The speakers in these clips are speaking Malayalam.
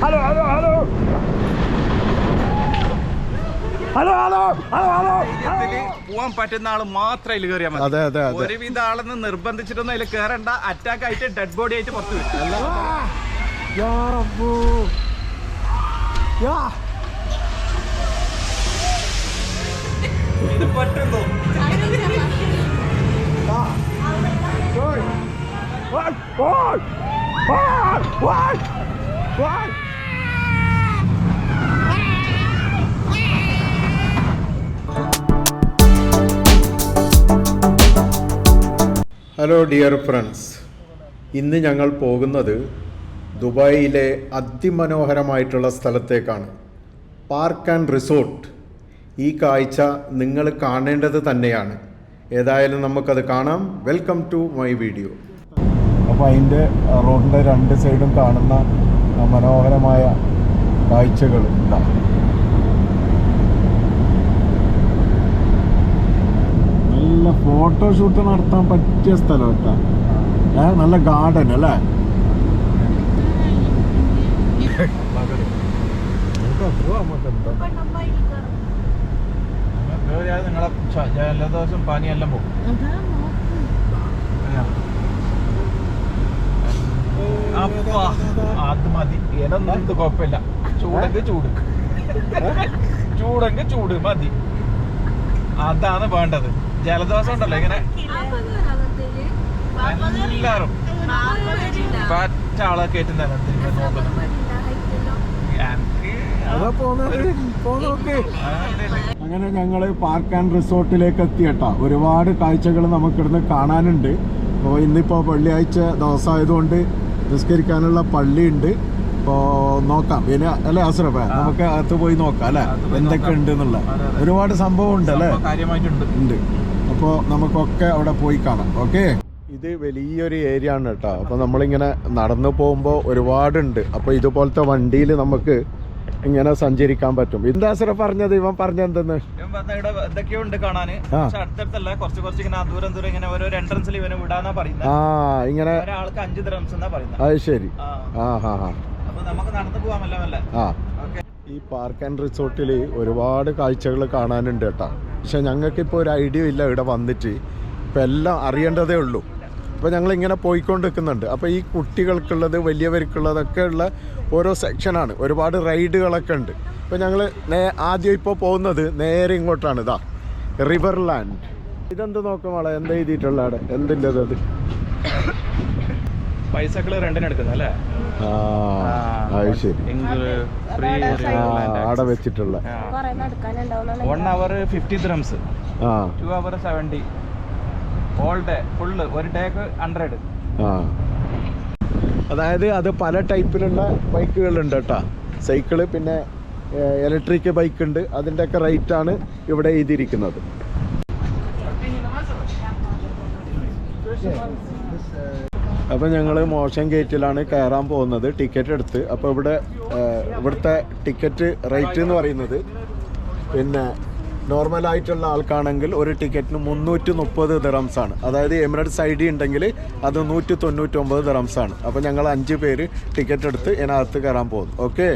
Hello hallo, hallo! Hello hello hello hello. പോവാൻ പറ്റുന്ന ആൾ മാത്രം അതിൽ കയറിയാൽ മതി. അതെ അതെ അതെ. ഒരുവിധ ആളെന്ന് നിർബന്ധിച്ചിട്ടൊന്നും അതിൽ കയറണ്ട അറ്റാക്ക് ആയിട്ട് ഡെഡ് ബോഡി ആയിട്ട് പുറത്ത് വരും. യാ ഹലോ ഡിയർ ഫ്രണ്ട്സ് ഇന്ന് ഞങ്ങൾ പോകുന്നത് ദുബായിലെ അതിമനോഹരമായിട്ടുള്ള സ്ഥലത്തേക്കാണ്. പാർക്ക് ആൻഡ് റിസോർട്ട് ഈ കാഴ്ച നിങ്ങൾ കാണേണ്ടത് തന്നെയാണ്. ഏതായാലും നമുക്കത് കാണാം. വെൽക്കം ടു മൈ വീഡിയോ അപ്പോൾ അതിന്റെ റോഡിന്റെ രണ്ട് സൈഡും കാണുന്ന മനോഹരമായ കാഴ്ചകൾ ഉണ്ടാകും നല്ല ഫോട്ടോഷൂട്ട് നടത്താൻ പറ്റിയ സ്ഥലം കേട്ടോ. ഏഹ് നല്ല ഗാർഡൻ അല്ലേ? നിങ്ങളെ ജലദോഷം പനിയെല്ലാം പോകും. അപ്പാ അത് മതി. ഇതൊന്നും കുഴപ്പമില്ല. ചൂടെങ്കിൽ ചൂട്. ചൂടെങ്കിൽ ചൂട് മതി. അതാണ് വേണ്ടത്. ജലദോഷം ഉണ്ടല്ലോ ഇങ്ങനെ. എല്ലാരും. പറ്റ ആളെ നോക്കുന്നത് അങ്ങനെ ഞങ്ങൾ പാർക്ക് ആൻഡ് റിസോർട്ടിലേക്ക് എത്തിയട്ടാ. ഒരുപാട് കാഴ്ചകൾ നമുക്കിടുന്ന് കാണാനുണ്ട്. അപ്പോൾ ഇന്നിപ്പോൾ വെള്ളിയാഴ്ച ദിവസമായതുകൊണ്ട് നിസ്കരിക്കാനുള്ള പള്ളിയുണ്ട്. അപ്പോൾ നോക്കാം. പിന്നെ അല്ലേ അസുറപ്പ നമുക്ക് അകത്ത് പോയി നോക്കാം അല്ലേ? എന്തൊക്കെ. ഉണ്ട് എന്നുള്ള. ഒരുപാട് സംഭവം ഉണ്ട് അല്ലേ ഉണ്ട്. അപ്പോൾ നമുക്കൊക്കെ അവിടെ പോയി കാണാം. ഓക്കെ? ഇത് വലിയൊരു ഏരിയ ആണ് കേട്ടോ. അപ്പോൾ നമ്മളിങ്ങനെ നടന്നു പോകുമ്പോൾ ഒരുപാടുണ്ട്. അപ്പോൾ ഇതുപോലത്തെ വണ്ടിയിൽ നമുക്ക് ഇങ്ങനെ സഞ്ചരിക്കാൻ പറ്റും. സാറേ പറഞ്ഞത് ഇവൻ പറഞ്ഞെന്തെന്ന്? പറഞ്ഞ എന്തെന്ന് എന്തൊക്കെയോ ഉണ്ട് കാണാന് അടുത്തടുത്തല്ല കുറച്ച് കുറച്ച് ഇങ്ങനെ ദൂരം ദൂരം ഇങ്ങനെ ഓരോ എൻട്രൻസിൽ ഇവനെ വിടാന്നാ പറയുന്നത് ആ ഇങ്ങനെ ഒരാൾക്ക് അഞ്ച് ദ്രംസ് എന്നാ പറയുന്നത് അത് ശരി. ആ. ആ ഹാ ഹാ. അപ്പൊ നമുക്ക് നടന്നു ആ. ഈ പാർക്ക് ആൻഡ് റിസോർട്ടിൽ ഒരുപാട് കാഴ്ചകൾ കാണാനുണ്ട് കേട്ടോ. പക്ഷെ ഞങ്ങൾക്കിപ്പോൾ ഒരു ഐഡിയ ഇല്ല ഇവിടെ വന്നിട്ട്. ഇപ്പം എല്ലാം അറിയേണ്ടതേ ഉള്ളൂ. അപ്പോൾ ഞങ്ങൾ ഇങ്ങനെ പോയിക്കൊണ്ടിരിക്കുന്നുണ്ട്. അപ്പോൾ ഈ കുട്ടികൾക്കുള്ളത് വലിയവർക്കുള്ളതൊക്കെ ഉള്ള ഓരോ സെക്ഷനാണ് ഒരുപാട് റൈഡുകളൊക്കെ ഉണ്ട്. അപ്പോൾ ഞങ്ങൾ നേ ആദ്യം ഇപ്പോൾ പോകുന്നത് നേരെ ഇങ്ങോട്ടാണ്. ഇതാ റിവർ ലാൻഡ് ഇതെന്ത് നോക്കും മോളെ? എന്ത് എഴുതിയിട്ടുള്ള അവിടെ എന്തിന്റെ അത്? പൈസകൾ അത് ശരി. അവിടെ വെച്ചിട്ടുള്ള. വൺ അവർ ഫിഫ്റ്റി ദ്രംസ് ആ. Two hour seventy all day full ഒരു ഡേക്ക് ഹൺഡ്രഡ് ആ. അതായത് അത് പല ടൈപ്പിലുള്ള ബൈക്കുകളുണ്ട് കേട്ടോ. സൈക്കിൾ പിന്നെ ഇലക്ട്രിക് ബൈക്ക് ഉണ്ട്. അതിന്റെയൊക്കെ റേറ്റാണ് ഇവിടെ എഴുതിയിരിക്കുന്നത്. അപ്പോൾ ഞങ്ങൾ മോശം ഗേറ്റിലാണ് കയറാൻ പോകുന്നത്. ടിക്കറ്റ് എടുത്ത്. അപ്പോൾ ഇവിടെ ഇവിടുത്തെ ടിക്കറ്റ് റേറ്റ് എന്ന് പറയുന്നത് പിന്നെ നോർമലായിട്ടുള്ള ആൾക്കാണെങ്കിൽ ഒരു ടിക്കറ്റിന് മുന്നൂറ്റി മുപ്പത് ആണ് അതായത് എമിറേറ്റ്സ് ഐ ഡി ഉണ്ടെങ്കിൽ അത് നൂറ്റി തൊണ്ണൂറ്റൊമ്പത് ആണ് അപ്പോൾ ഞങ്ങൾ അഞ്ച് പേര് ടിക്കറ്റ് എടുത്ത് ഇതിനകത്ത് കയറാൻ പോകുന്നു. ഓക്കെ?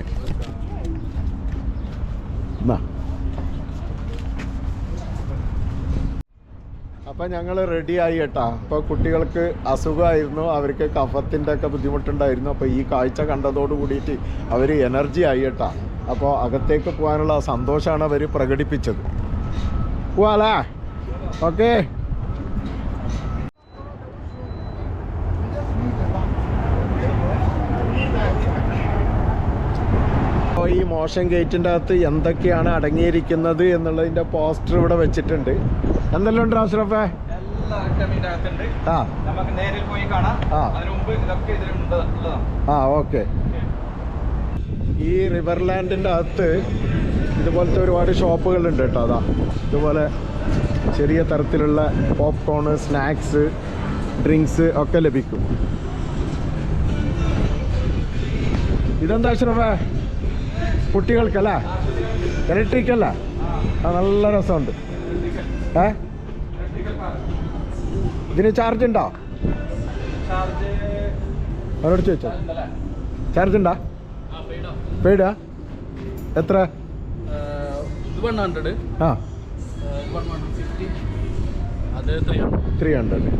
അപ്പം ഞങ്ങൾ റെഡി ആയി കേട്ടാ അപ്പോൾ കുട്ടികൾക്ക് അസുഖമായിരുന്നു അവർക്ക് കഫത്തിന്റെ ഒക്കെ ബുദ്ധിമുട്ടുണ്ടായിരുന്നു. അപ്പോൾ ഈ കാഴ്ച കണ്ടതോട് കൂടിയിട്ട് അവർ എനർജി ആയി കേട്ടാ അപ്പോൾ അകത്തേക്ക് പോകാനുള്ള സന്തോഷമാണ് അവർ പ്രകടിപ്പിച്ചത്. പോവാലേ Ok. അപ്പോൾ ഈ മോഷൻ ഗേറ്റിന്റെ അകത്ത് എന്തൊക്കെയാണ് അടങ്ങിയിരിക്കുന്നത് എന്നുള്ളതിന്റെ പോസ്റ്റർ ഇവിടെ വെച്ചിട്ടുണ്ട്. എന്തെല്ലാം ഉണ്ട് അഷ്റഫേ? ആ. നമുക്ക് നേരിൽ പോയി കാണാം. അതിനു മുമ്പ് ഇതൊക്കെ ഇതിലുണ്ട് ഉള്ളതാണ്. ആ ഓക്കെ. ഈ റിവർലാൻഡിന്റെ അകത്ത് ഇതുപോലത്തെ ഒരുപാട് ഷോപ്പുകളുണ്ട് കേട്ടോ അതാ. ഇതുപോലെ ചെറിയ തരത്തിലുള്ള പോപ്കോണ് സ്നാക്സ് ഡ്രിങ്ക്സ് ഒക്കെ ലഭിക്കും. ഇതെന്താ ശ്രമ കുട്ടികൾക്കല്ലേ? ഇലക്ട്രിക്കല്ല? ആ നല്ല രസമുണ്ട്. ഏ? ഇതിന് ചാർജ് ഉണ്ടോ? അവരോട് ചോദിച്ചോ. ചാർജ് ഉണ്ടാ? പേടാ എത്ര? വൺ ഹൺഡ്രഡ് ആ. വൺ വൺ ഫിഫ്റ്റി അത് three hundred three hundred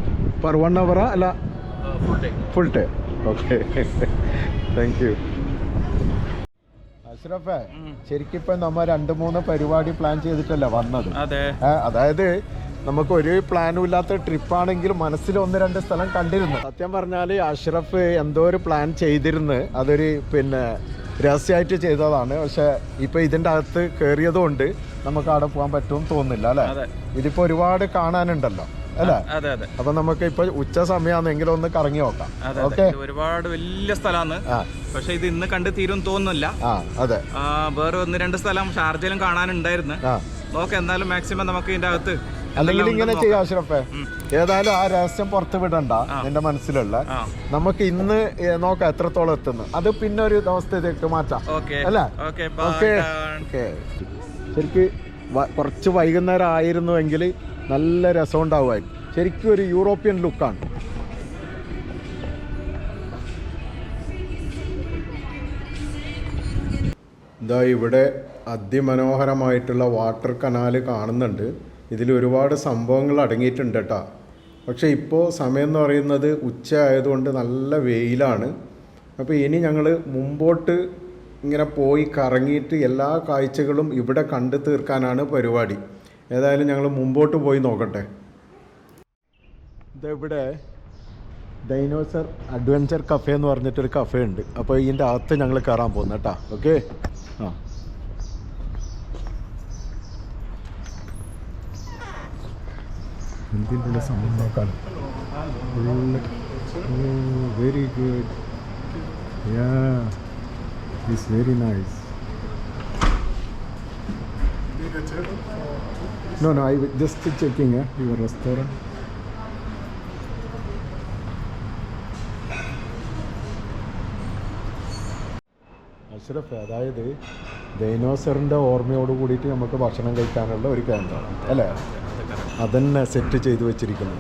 per one അവറാ അല്ല. Full time full time okay thank you അഷ്റഫേ ശരിക്കും ഇപ്പൊ നമ്മ രണ്ട് മൂന്ന് പരിപാടി പ്ലാൻ ചെയ്തിട്ടല്ല വന്നത്? അതെ. അതായത് നമുക്ക് ഒരു പ്ലാനും ഇല്ലാത്ത ട്രിപ്പാണെങ്കിൽ മനസ്സിൽ ഒന്ന് രണ്ട് സ്ഥലം കണ്ടിരുന്നു. സത്യം പറഞ്ഞാൽ അഷ്റഫ് എന്തോ ഒരു പ്ലാൻ ചെയ്തിരുന്നു. അതൊരു പിന്നെ രഹസ്യമായിട്ട് ചെയ്തതാണ്. പക്ഷെ ഇപ്പൊ ഇതിന്റെ അകത്ത് കയറിയതുകൊണ്ട് നമുക്ക് അവിടെ പോകാൻ പറ്റുമെന്ന് തോന്നുന്നില്ല അല്ലെ. ഇതിപ്പോ ഒരുപാട് കാണാനുണ്ടല്ലോ അല്ലേ? അതെ അതെ. അപ്പൊ നമുക്ക് ഇപ്പൊ ഉച്ച സമയമാണെങ്കിലും ഒന്ന് കറങ്ങി നോക്കാം. ഓക്കെ? ഒരുപാട് വലിയ സ്ഥലമാണ്. പക്ഷെ ഇത് ഇന്ന് കണ്ടു തീരും തോന്നുന്നില്ല. അതെ. വേറെ ഒന്ന് രണ്ട് സ്ഥലം ഷാർജയിലും കാണാനുണ്ടായിരുന്നു. നോക്കാം എന്തായാലും മാക്സിമം നമുക്ക് ഇതിന്റെ അകത്ത് അല്ലെങ്കിൽ ഇങ്ങനെ ചെയ്യാം അഷ്റഫേ. ഏതായാലും ആ രഹസ്യം പുറത്ത് വിടണ്ട എന്റെ നിന്റെ മനസ്സിലുള്ള. നമുക്ക് ഇന്ന് നോക്കാം എത്രത്തോളം എത്തുന്നു. അത് പിന്നെ ഒരു ദിവസത്തേക്ക് മാറ്റാം. അല്ലേ? Okay okay. ശരിക്ക് കുറച്ച് വൈകുന്നേരം ആയിരുന്നുവെങ്കിൽ നല്ല രസം ഉണ്ടാവുമായിരുന്നു ശരിക്കും ഒരു യൂറോപ്യൻ ലുക്കാണ്. ഇതാ ഇവിടെ അതിമനോഹരമായിട്ടുള്ള വാട്ടർ കനാൽ കാണുന്നുണ്ട്. ഇതിൽ ഒരുപാട് സംഭവങ്ങൾ അടങ്ങിയിട്ടുണ്ട് കേട്ടോ. പക്ഷേ ഇപ്പോൾ സമയം എന്ന് പറയുന്നത് ഉച്ച ആയതുകൊണ്ട് നല്ല വെയിലാണ്. അപ്പോൾ ഇനി ഞങ്ങൾ മുമ്പോട്ട് ഇങ്ങനെ പോയി കറങ്ങിയിട്ട് എല്ലാ കാഴ്ചകളും ഇവിടെ കണ്ടു തീർക്കാനാണ് പരിപാടി. ഏതായാലും ഞങ്ങൾ മുമ്പോട്ട് പോയി നോക്കട്ടെ. ഇതെവിടെ ഡൈനോസർ അഡ്വഞ്ചർ കഫേ എന്ന് പറഞ്ഞിട്ടൊരു കഫേ ഉണ്ട്. അപ്പോൾ ഇതിന്റെ അകത്ത് ഞങ്ങൾ കയറാൻ പോകുന്നു കേട്ടോ. ഓക്കെ ആ. എന്തിന്റെ നോക്കാൻ very good yeah it's very nice no no I was just checking your your restaurant. Ashraf അതായത് ഡൈനോസറിന്റെ ഓർമ്മയോട് കൂടിയിട്ട് നമുക്ക് ഭക്ഷണം കഴിക്കാനുള്ള ഒരു കേന്ദ്രമാണ് അല്ലേ? അതന്നെ സെറ്റ് ചെയ്ത് വെച്ചിരിക്കുന്നു.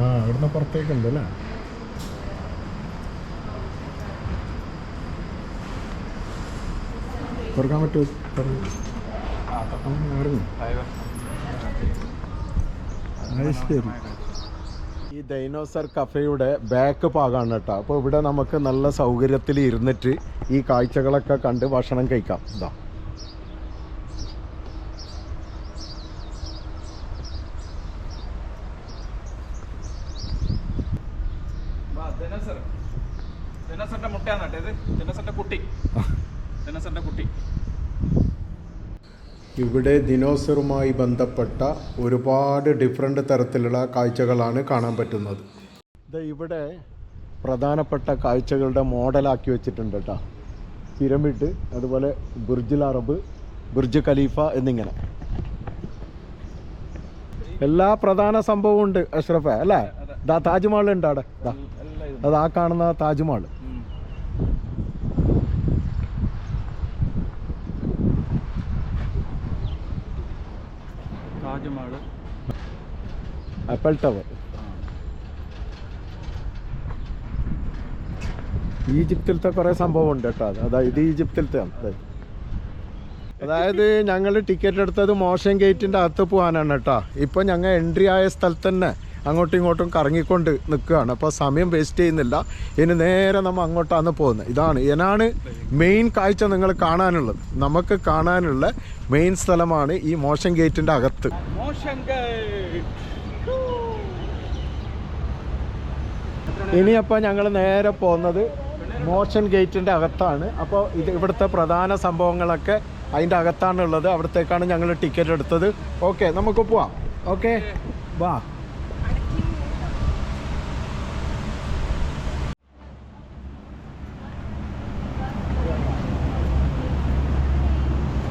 ആ ഇവിടുന്ന് പുറത്തേക്കുണ്ട് അല്ലേ? തുറക്കാൻ പറ്റുമോ ഈ ഡൈനോസർ കഫേയുടെ ബാക്ക് ഭാഗമാണ് കേട്ടോ. അപ്പോൾ ഇവിടെ നമുക്ക് നല്ല സൗകര്യത്തിൽ ഇരുന്നിട്ട് ഈ കാഴ്ചകളൊക്കെ കണ്ട് ഭക്ഷണം കഴിക്കാം. ഇതാ മുട്ടയാണ് കേട്ടോ. ഇത് കുട്ടി. ഇവിടെ ദിനോസറുമായി ബന്ധപ്പെട്ട ഒരുപാട് ഡിഫറെന്റ് തരത്തിലുള്ള കാഴ്ചകളാണ് കാണാൻ പറ്റുന്നത്. ഇത് ഇവിടെ പ്രധാനപ്പെട്ട കാഴ്ചകളുടെ മോഡലാക്കി വെച്ചിട്ടുണ്ട് കേട്ടോ. പിരമിഡ് അതുപോലെ ബുർജുൽ അറബ് ബുർജ് ഖലീഫ എന്നിങ്ങനെ. എല്ലാ പ്രധാന സംഭവവും ഉണ്ട് അഷ്റഫ അല്ലേ? ദാ താജ്മഹൽ ഉണ്ട് അവിടെ. ദാ എല്ലാം ഇത് അത് ആ കാണുന്ന താജ്മഹൽ. Taj Mahal apple tower. ഈജിപ്തിലത്തെ കുറേ സംഭവം ഉണ്ട് കേട്ടോ. അത് അതായത് ഈജിപ്തിലത്തെ അതായത് ഞങ്ങൾ ടിക്കറ്റ് എടുത്തത് മോഷൻ ഗേറ്റിന്റെ അകത്ത് പോകാനാണ് കേട്ടോ. ഇപ്പോൾ ഞങ്ങൾ എൻട്രി ആയ സ്ഥലത്ത് തന്നെ അങ്ങോട്ടും ഇങ്ങോട്ടും കറങ്ങിക്കൊണ്ട് നിൽക്കുകയാണ്. അപ്പോൾ സമയം വേസ്റ്റ് ചെയ്യുന്നില്ല. ഇനി നേരെ നമ്മൾ അങ്ങോട്ടാണ് പോകുന്നത്. ഇതാണ് ഇതിനാണ് മെയിൻ കാഴ്ച നിങ്ങൾ കാണാനുള്ളത്. നമുക്ക് കാണാനുള്ള മെയിൻ സ്ഥലമാണ് ഈ മോഷൻ ഗേറ്റിന്റെ അകത്ത്. ഇനിയപ്പോൾ ഞങ്ങൾ നേരെ പോകുന്നത് മോഷൻ ഗേറ്റിന്റെ അകത്താണ്. അപ്പോൾ ഇത് ഇവിടുത്തെ പ്രധാന സംഭവങ്ങളൊക്കെ അതിന്റെ അകത്താണുള്ളത്. അവിടത്തേക്കാണ് ഞങ്ങൾ ടിക്കറ്റ് എടുത്തത്. ഓക്കെ നമുക്ക് പോവാം. ഓക്കെ വാ.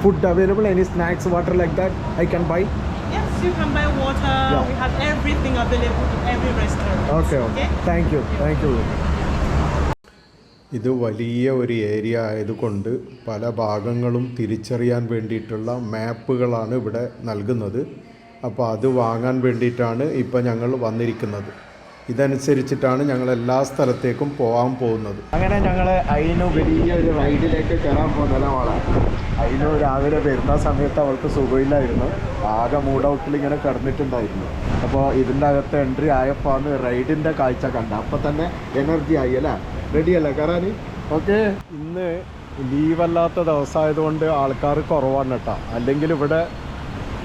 Okay. available? Any snacks, water like that I can buy? Yes, you can buy water. Yeah. We have everything available in every restaurant. Okay, okay Okay. Thank you. Thank you. ഇത് വലിയ ഒരു ഏരിയ ആയതുകൊണ്ട് പല ഭാഗങ്ങളും തിരിച്ചറിയാൻ വേണ്ടിയിട്ടുള്ള മാപ്പുകളാണ് ഇവിടെ നൽകുന്നത് അപ്പോൾ അത് വാങ്ങാൻ വേണ്ടിയിട്ടാണ് ഇപ്പോൾ ഞങ്ങൾ വന്നിരിക്കുന്നത് ഇതനുസരിച്ചിട്ടാണ് ഞങ്ങൾ എല്ലാ സ്ഥലത്തേക്കും പോകാൻ പോകുന്നത് അങ്ങനെ ഞങ്ങൾ അതിന് വലിയൊരു റൈഡിലേക്ക് കയറാൻ പോകുന്നതാണ് അതിന് രാവിലെ വരുന്ന സമയത്ത് അവൾക്ക് സുഖമില്ലായിരുന്നു. ആകെ മൂഡ് ഔട്ടിൽ ഇങ്ങനെ കിടന്നിട്ടുണ്ടായിരുന്നു. അപ്പോൾ ഇതിന്റെ അകത്ത് എൻട്രി ആയപ്പോൾ ആണ് റൈഡിന്റെ കാഴ്ച കണ്ട. അപ്പോൾ തന്നെ എനർജി ആയി അല്ലേ? റെഡിയല്ലേ കയറാൻ ഓക്കെ. ഇന്ന് ലീവല്ലാത്ത ദിവസമായതുകൊണ്ട് ആൾക്കാർ കുറവാണ് കേട്ടോ. അല്ലെങ്കിൽ ഇവിടെ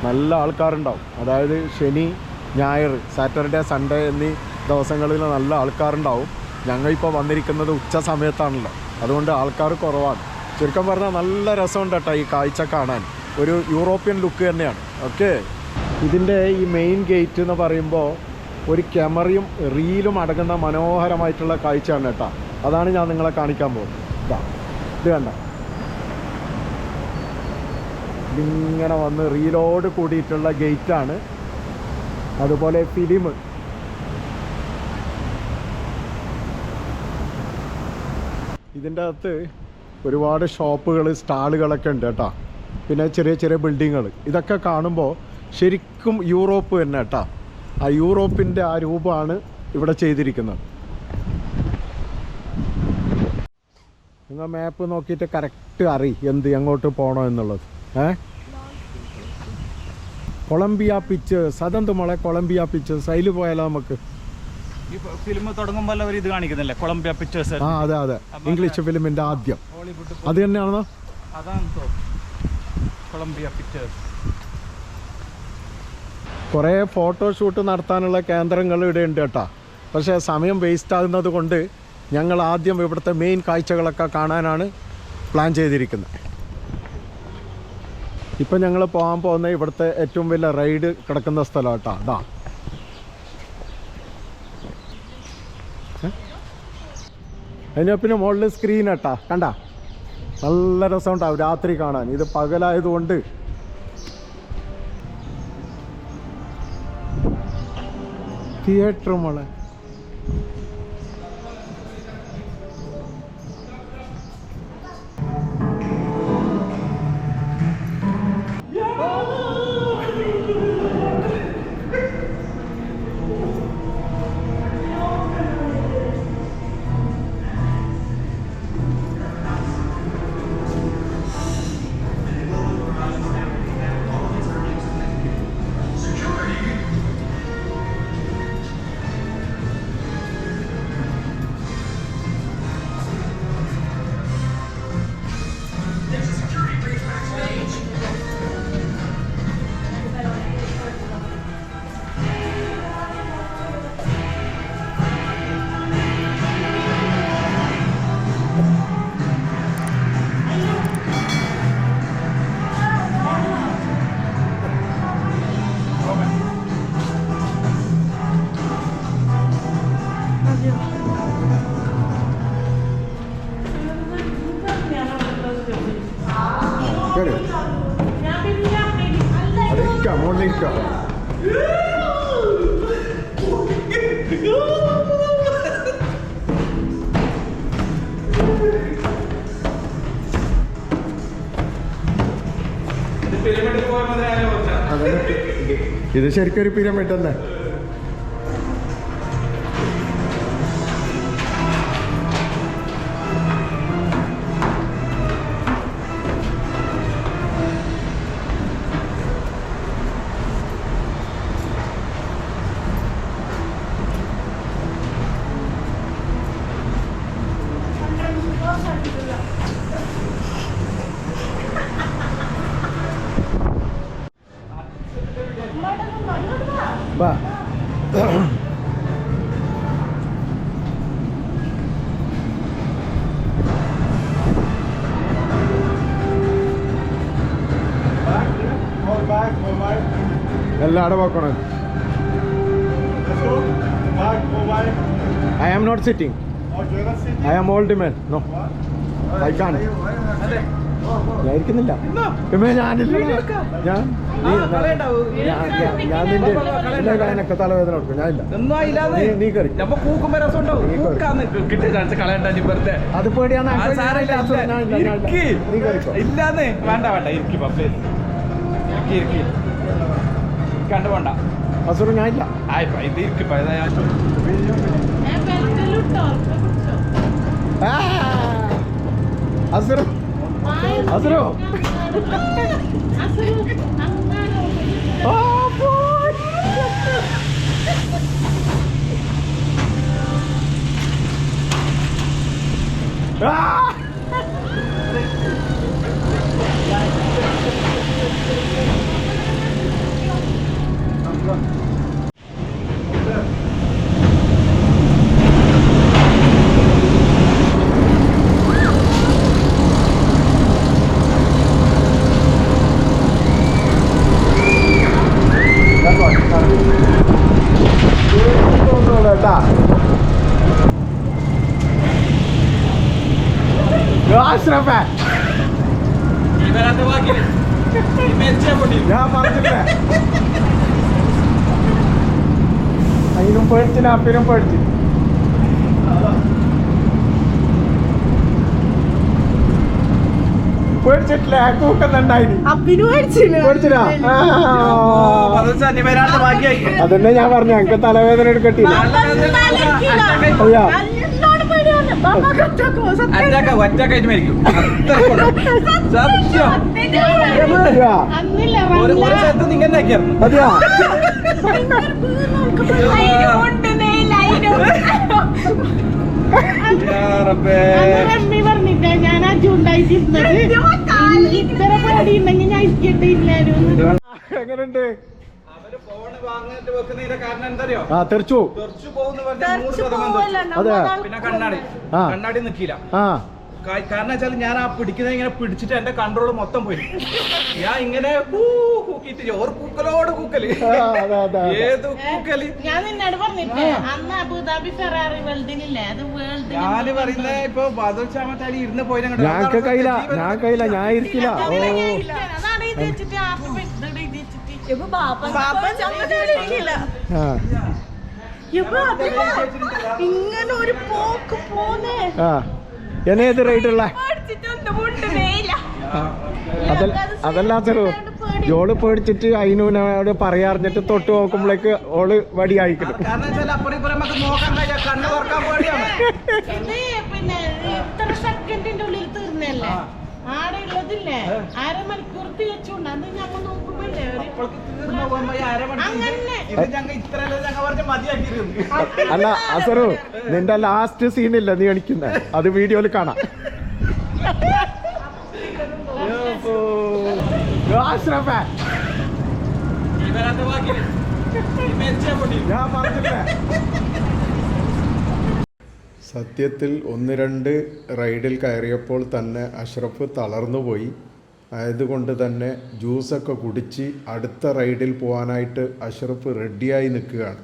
നല്ല ആൾക്കാരുണ്ടാവും. അതായത് ശനി ഞായർ സാറ്റർഡേ സൺഡേ എന്നീ ദിവസങ്ങളിൽ നല്ല ആൾക്കാരുണ്ടാവും. ഞങ്ങളിപ്പോൾ വന്നിരിക്കുന്നത് ഉച്ച സമയത്താണല്ലോ. അതുകൊണ്ട് ആൾക്കാർ കുറവാണ്. ചുരുക്കം പറഞ്ഞാൽ നല്ല രസമുണ്ട് കേട്ടോ ഈ കാഴ്ച കാണാൻ. ഒരു യൂറോപ്യൻ ലുക്ക് തന്നെയാണ്. ഓക്കെ? ഇതിന്റെ ഈ മെയിൻ ഗേറ്റ് എന്ന് പറയുമ്പോൾ ഒരു ക്യാമറയും റീലും അടങ്ങുന്ന മനോഹരമായിട്ടുള്ള കാഴ്ചയാണ് കേട്ടോ. അതാണ് ഞാൻ നിങ്ങളെ കാണിക്കാൻ പോകുന്നത്. ഇതാ കണ്ട. ഇങ്ങനെ വന്ന് റീലോട് കൂടിയിട്ടുള്ള ഗേറ്റാണ് അതുപോലെ ഫിലിം ഇതിന്റെ അകത്ത് ഒരുപാട് ഷോപ്പുകൾ സ്റ്റാളുകളൊക്കെ ഉണ്ട് കേട്ടോ. പിന്നെ ചെറിയ ചെറിയ ബിൽഡിങ്ങുകൾ ഇതൊക്കെ കാണുമ്പോൾ ശരിക്കും യൂറോപ്പ് തന്നെ കേട്ടോ. ആ യൂറോപ്പിന്റെ ആ രൂപമാണ് ഇവിടെ ചെയ്തിരിക്കുന്നത്. നിങ്ങൾ മാപ്പ് നോക്കിയിട്ട് കറക്റ്റ് അറി എന്ത് എങ്ങോട്ട് പോകണോ എന്നുള്ളത്. ഏ? കൊളംബിയ പിക്ചേഴ്സ് അതെന്ത് മോളെ കൊളംബിയ പിക്ചേഴ്സ് അതിൽ പോയാലോ നമുക്ക്? ഈ ഫിലിം തുടങ്ങുമ്പോൾ അവർ ഇത് കാണിക്കുന്നില്ലേ? കൊളംബിയ പിക്ചേഴ്സ് ആ അതെ അതെ. ഇംഗ്ലീഷ് ഫിലിമിന്റെ ആദ്യം. ഹോളിവുഡ് അത് തന്നെയാണോ? അതാണ് കൊളംബിയ പിക്ചേഴ്സ് കുറേ ഫോട്ടോഷൂട്ട് നടത്താനുള്ള കേന്ദ്രങ്ങൾ ഇവിടെ ഉണ്ട് കേട്ടോ. പക്ഷേ സമയം വേസ്റ്റ് ആകുന്നത് കൊണ്ട് ഞങ്ങൾ ആദ്യം ഇവിടുത്തെ മെയിൻ കാഴ്ചകളൊക്കെ കാണാനാണ് പ്ലാൻ ചെയ്തിരിക്കുന്നത്. ഇപ്പം ഞങ്ങൾ പോകാൻ പോകുന്ന ഇവിടുത്തെ ഏറ്റവും വലിയ റൈഡ് കിടക്കുന്ന സ്ഥലം കേട്ടോ. അതാ അതിന് പിന്നെ മുകളിൽ സ്ക്രീൻ കേട്ടാ കണ്ട? നല്ല രസമുണ്ടാവും രാത്രി കാണാൻ. ഇത് പകലായതുകൊണ്ട്. തിയേറ്റർ മോളെ. ഇത് ശരിക്കും ഒരു പിരമിഡ് തന്നെ എല്ലാടെ പോക്കണം. I am not sitting. I am old man no I can ഞാൻ ഇരിക്കുന്നില്ല. ഞാൻ ഞാൻ- ഞാൻ- ഞാൻ നിന്റെ ഇല്ല, എനക്ക് തലവേദന കൊടുക്കും. ഞാനില്ല നീ- നീ കേറി. അത് പേടിയാണ് ഇല്ലാന്ന്. വേണ്ട വേണ്ട. ഇരിക്കി പപ്പേ. ഇരിക്കി ഇരിക്കി. കണ്ടു പോണ്ട. അസുറ ഞാനില്ല ആയി പ, ഇത് ഇരിക്കി പ, ഇതാ ഞാൻ- അസുറ അസുറോ കേട്ടാ പൊട്ടി. ഞാൻ പറഞ്ഞില്ലേ? അതിനും. പേടിച്ചില്ല. അപ്പിനും പേടിച്ചിട്ടില്ല അതന്നെ ഞാൻ പറഞ്ഞു ഞങ്ങക്ക് തലവേദന എടുക്കട്ടില്ല അയ്യാ. ഒറ്റക്കായിട്ട് മരിക്കും. സത്യം. ഒരു ഒരു സ്ഥലത്ത് നിങ്ങൾ എന്നാക്കിയായിരുന്നു അതെയാ? പറഞ്ഞിട്ടേ ഞാൻ അജു ഉണ്ടായിട്ടിരുന്നത് ഇത്ര പേടി ഉണ്ടെങ്കിൽ ഞാൻ ഇരിക്കട്ടെ ഇല്ലായിരുന്നു. എങ്ങനുണ്ട്? ആ തെറിച്ചു. അതെ. പിന്നെ കണ്ണാടി. ആ. കണ്ണാടി നിക്കില്ല. ആ. കാരണം വെച്ചാൽ ഞാൻ ആ പിടിക്കുന്നത് ഇങ്ങനെ പിടിച്ചിട്ട് എന്റെ കൺട്രോൾ മൊത്തം പോയി. ഞാൻ ഇങ്ങനെ കൂക്കിട്ട് ഓർ കൂക്കലോട് കൂക്കൽ. അതെ, അതെ, അതെ. ഏത് കൂക്കൽ? ഞാൻ നിന്നോട് പറഞ്ഞിട്ടേ അന്ന് അബുദാബി ഫെറാറി വേൾഡിനില്ലേ? അത് വേൾഡ് ഞാൻ പറയുന്ന ഇപ്പൊ ബദൽ ചാമത്താലി ഇരുന്ന് പോയി ഞാൻ കയ്യില ഞാൻ കയ്യില ഞാൻ ഇരിക്കില്ല. ഓ. ബാപ്പ ആ. ഇങ്ങനെ ഒരു പോക്ക് പോന്നേ. ആ. അതല്ലാത്തൊരു ജോൾ പേടിച്ചിട്ട് അതിനോട് പറയാറിഞ്ഞിട്ട് തൊട്ട് നോക്കുമ്പോഴേക്ക് ഓൾ വടി അയക്കണം പിന്നെ ഇത്ര സെക്കൻഡിന്റെ ഉള്ളിൽ തീർന്നല്ലേ ആടെ ഉള്ളതില്ലേ? അരമണിക്കൂർ തികച്ചുകൊണ്ട് അത് ഞങ്ങൾ നോക്കുമ്പോഴേ അല്ല അസറു നിന്റെ ലാസ്റ്റ് സീനില്ല നീ എണിക്കുന്ന. അത് വീഡിയോയിൽ കാണാം. സത്യത്തിൽ ഒന്ന് രണ്ട് റൈഡിൽ കയറിയപ്പോൾ തന്നെ അഷ്റഫ് തളർന്നുപോയി. ആയതുകൊണ്ട് തന്നെ ജ്യൂസൊക്കെ കുടിച്ച് അടുത്ത റൈഡിൽ പോകാനായിട്ട് അഷ്റഫ് റെഡിയായി നിൽക്കുകയാണ്.